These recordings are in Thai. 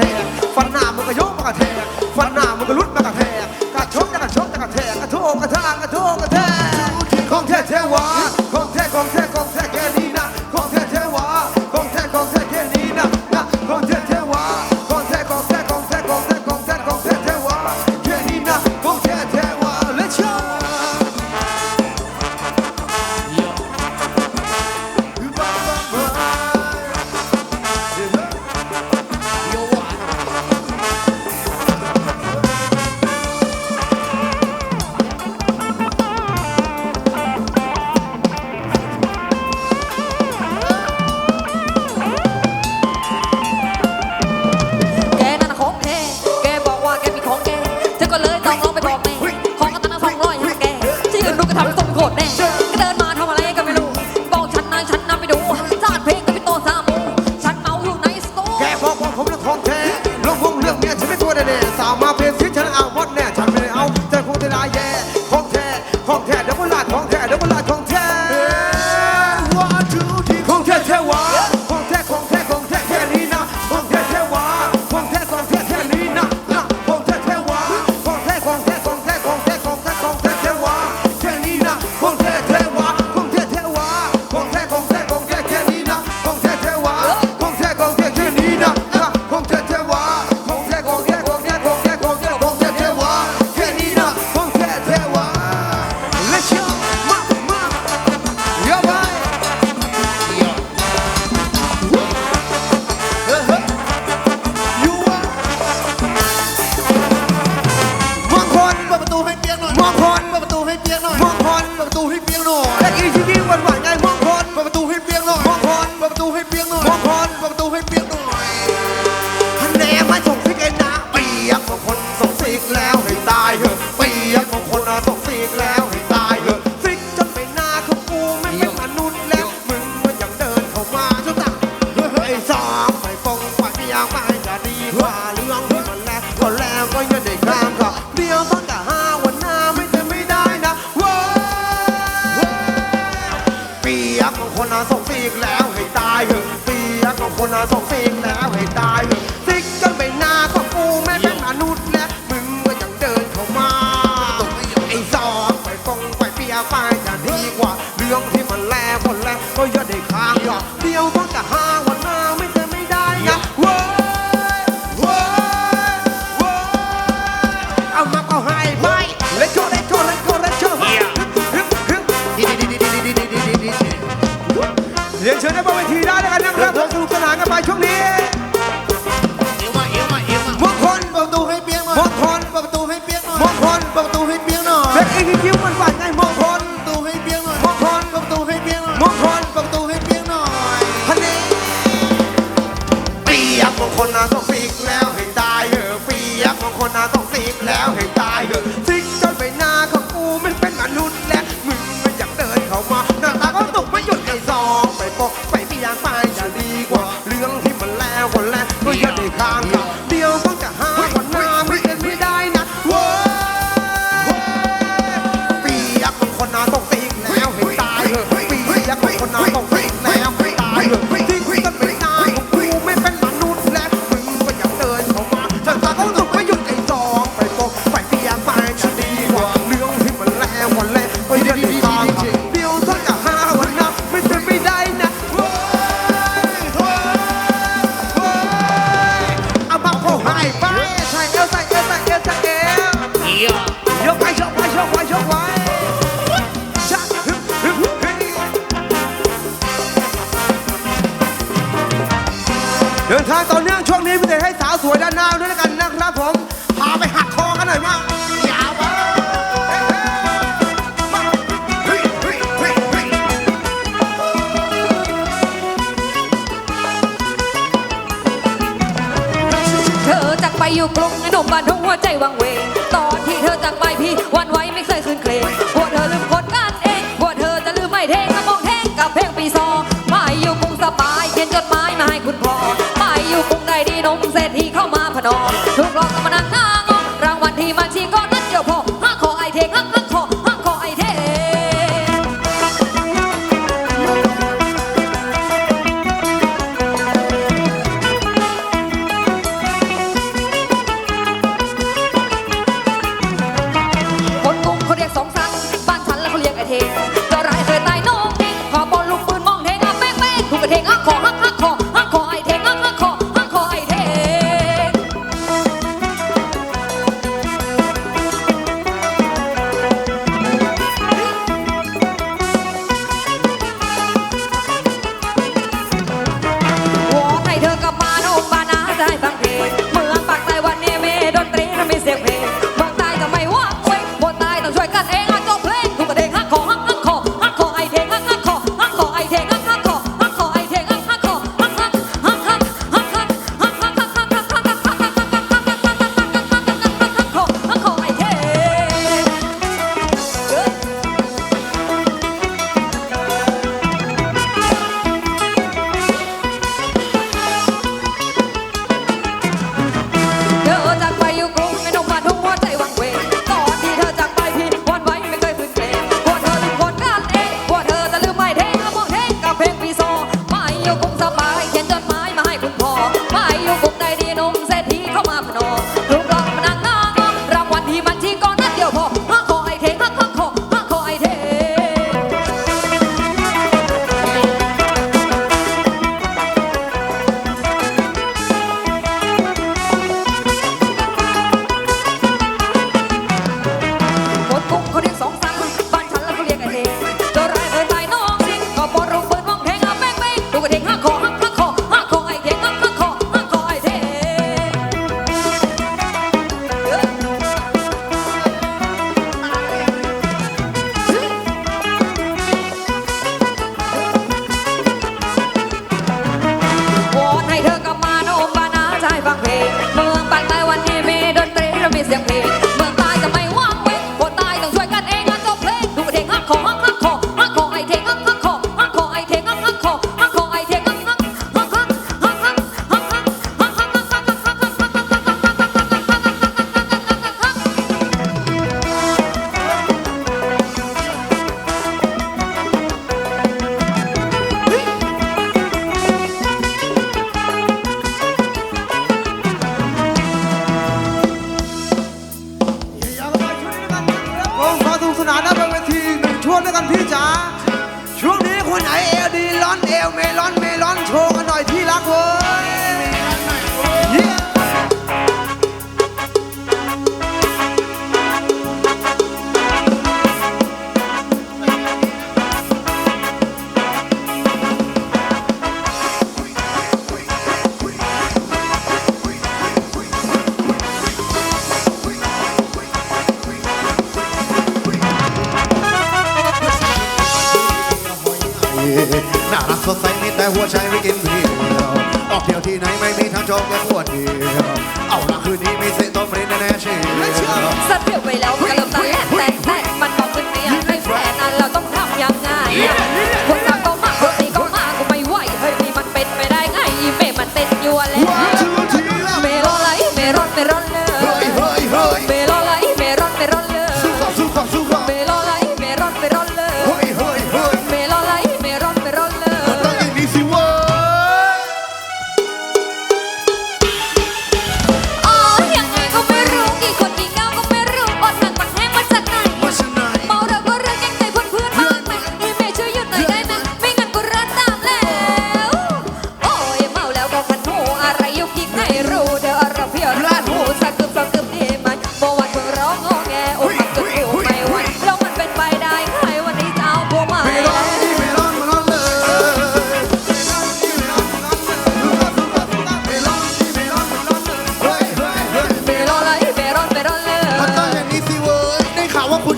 Hater. อีกแล้วให้ตายเถอะเปียกก็คนสองซีกแล้วให้ตายเถอะ น่ะต้องสิกแล้วให้ตายเออเปียกบางคนน่าต้องสิบแล้วให้ เดินทางต่อเนื่องช่วงนี้พิเศษให้สาวสวยด้านหน้าด้วยกันนะครับผมพาไปหักคอกันหน่อยมาอย่าว่าเธอจากไปอยู่กรุงหนุ่มบ้านทุ่งหัวใจวังเวงตอนที่เธอจากไปพี่วันวัน é o. กินเบียร์ออกเที่ยวที่ไหนไม่มีทางจองแค่พวดเดียวเอาละคืนนี้ไมี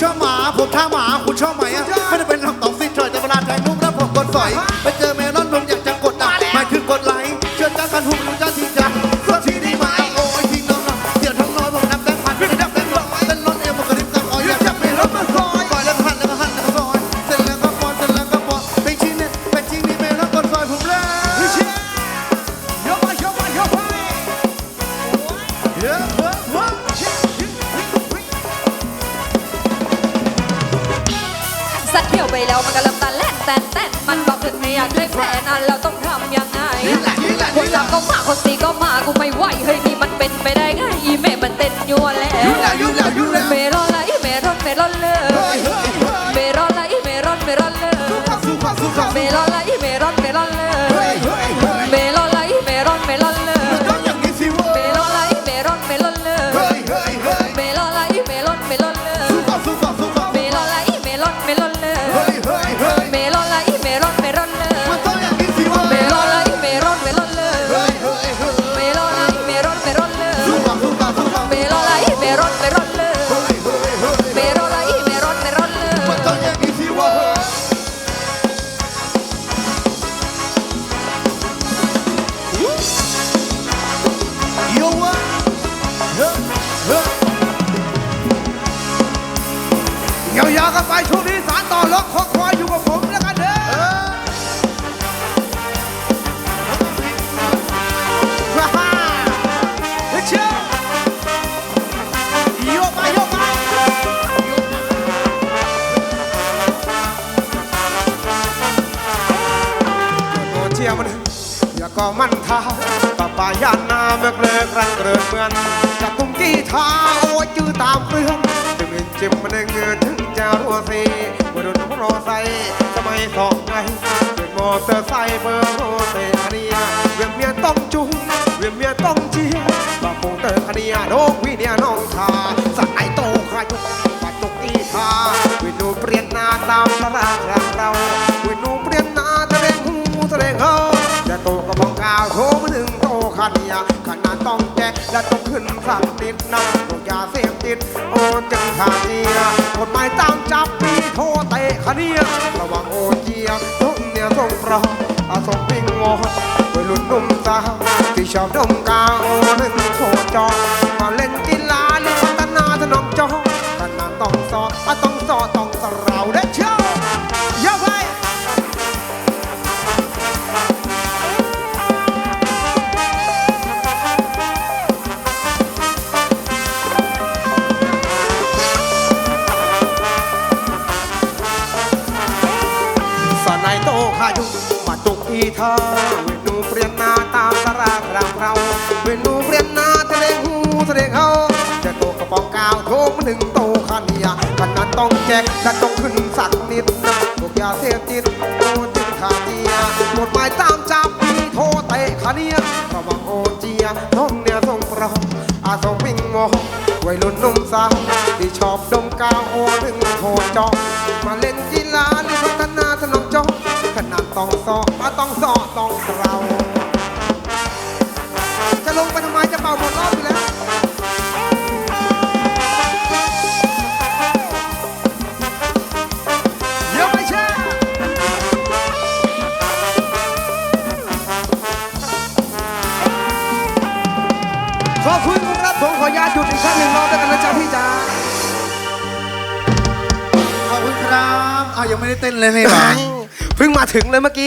ชอบหมา ผมท่าหมา คุณชอบไหมอะไม่ได้เป็นหรอกตองสินถอยแต่เวลาแทงนุ่มแล้วผมกดสอย ที่ยวไปแล้วมันก็เริ่มตันแล่นแต่นแต่นมันบอกถึงไม่อยากได้แฟนนั้นเราต้องทำยังไงนี่แหละนี่แหละคนสามก็มาคนสี่ก็มากูไม่ไหวเฮ้ยนี่มันเป็นไปได้ไงอีเมมันเต้นยัวแล้ว ยุ่งแล้วยุ่งแล้วยุ่งแล้วเมรอนละอีเมรอนเมรอนเลยเฮ้ยเฮ้ยเฮ้ยเมรอนละอีเมรอนเมรอนเลยสู้เขาสู้เขาเมรอนละอีเมรอน กันไปช่วงนี้สารต่อล็อกคอควายอยู่กับผมแล้วกันเด้อฮ่าฮ่าเฮ้ยเชียวโยกไปโยกไปโอเชียมันอย่าก็มันท้าปะปายานาเมื่อเลือกรันเกลือเมือนจับตุ้งกี้ท้าโอ้ยจื้อตามเพื่อนจึงเงินจิ้มมันเงินถึงจะรัวซีวัยรุ่นรอใส่สมัยสอง ไงเป็นมอเตอร์ไซค์เบอร์โรเตคเนียเวียนเมียต้องจุงเวียนเมียต้องเชียร์บาปงเตอร์คเนียน้องพี่เนียน้องชาสายโตใครยุกปัดตกอีทา โตคันยาขนาดต้องแจกและต้องขึ้นสักนิดนะโรคยาเสพติด โอ้จังขาเจียกฎหมายตามจับปีโทเตะคเนียระวังโอเจียทุ่งเนี่ยส่งปลออาส่งปิงวอนวัยรุ่นหนุ่มสาวที่ชอบดมกาวโอหนึ่งโคจรมาเล่นกิน ต้องแจกและต้องขึ้นสักนิดนะพวกยาเสพติดโตจึงขาดเจียกฎหมายตามจับปีโทเตะขาเนียระวังโอเจียน้องเนี่ยส่งปลอมอาสวิ่งโมวัยรุ่นนุ่มสาวที่ชอบดมกาวโอถึงโคจองมาเล่นกีฬาหรือพัฒนาถนอมจอขนาดต้องสออะต้องสอต้องเรา เลยนี่หว่า เพิ่งมาถึงเลยเมื่อกี้